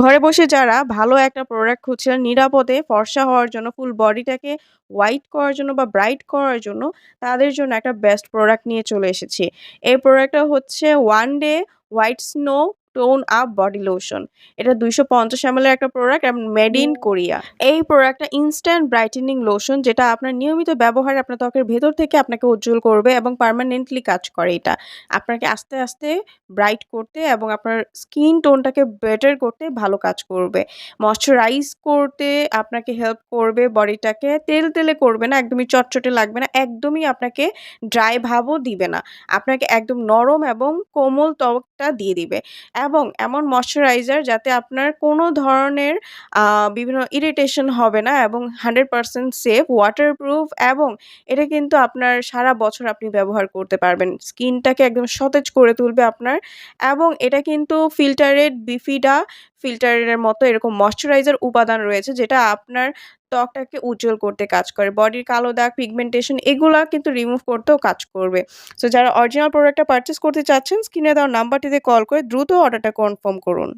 ঘরে বসে যারা ভালো একটা প্রোডাক্ট খুঁজছিলেন নিরাপদে ফর্সা হওয়ার জন্য, ফুল বডিটাকে হোয়াইট করার জন্য বা ব্রাইট করার জন্য, তাদের জন্য একটা বেস্ট প্রোডাক্ট নিয়ে চলে এসেছি। এই প্রোডাক্টটা হচ্ছে one day white snow tone up body lotion. এটা ২৫০ এমএল এর একটা প্রোডাক্ট এবং মেড ইন কোরিয়া। এই প্রোডাক্টটা ইনস্ট্যান্ট ব্রাইটেনিং লোশন যেটা আপনার নিয়মিত ব্যবহারে আপনার ত্বকের ভেতর থেকে আপনাকে উজ্জ্বল করবে এবং পার্মানেন্টলি কাজ করে এটা। আপনাকে আস্তে, আস্তে ব্রাইট করতে এবং আপনার স্কিন টোনটাকে বেটার করতে ভালো কাজ করবে। ময়েশ্চারাইজ করতে আপনাকে হেল্প করবে বডিটাকে। তেল তেলে করবে না, একদমই চটচটে লাগবে না, একদমই আপনাকে ড্রাই ভাবও দিবে না। আপনাকে একদম নরম এবং কোমল ত্বকটা দিয়ে দিবে। এবং এমন ময়েশ্চারাইজার যাতে আপনার কোনো ধরনের বিভিন্ন ইরিটেশন হবে না এবং 100% সেফ, ওয়াটারপ্রুফ এবং এটা কিন্তু আপনার সারা বছর আপনি ব্যবহার করতে পারবেন। স্কিনটাকে একদম সতেজ করে তুলবে আপনার এবং এটা কিন্তু ফিল্টারেড বিফিডা ফিল্টারের মতো এরকম ময়েশ্চারাইজার উপাদান রয়েছে যেটা আপনার ত্বকটাকে উজ্জ্বল করতে কাজ করে। বডির কালো দাগ, পিগমেন্টেশন এগুলো কিন্তু রিমুভ করতেও কাজ করবে। সো যারা অরিজিনাল প্রোডাক্টটা পারচেস করতে চাচ্ছেন স্ক্রিনে দেওয়া নাম্বারটিতে কল করে দ্রুত অর্ডারটা কনফার্ম করুন।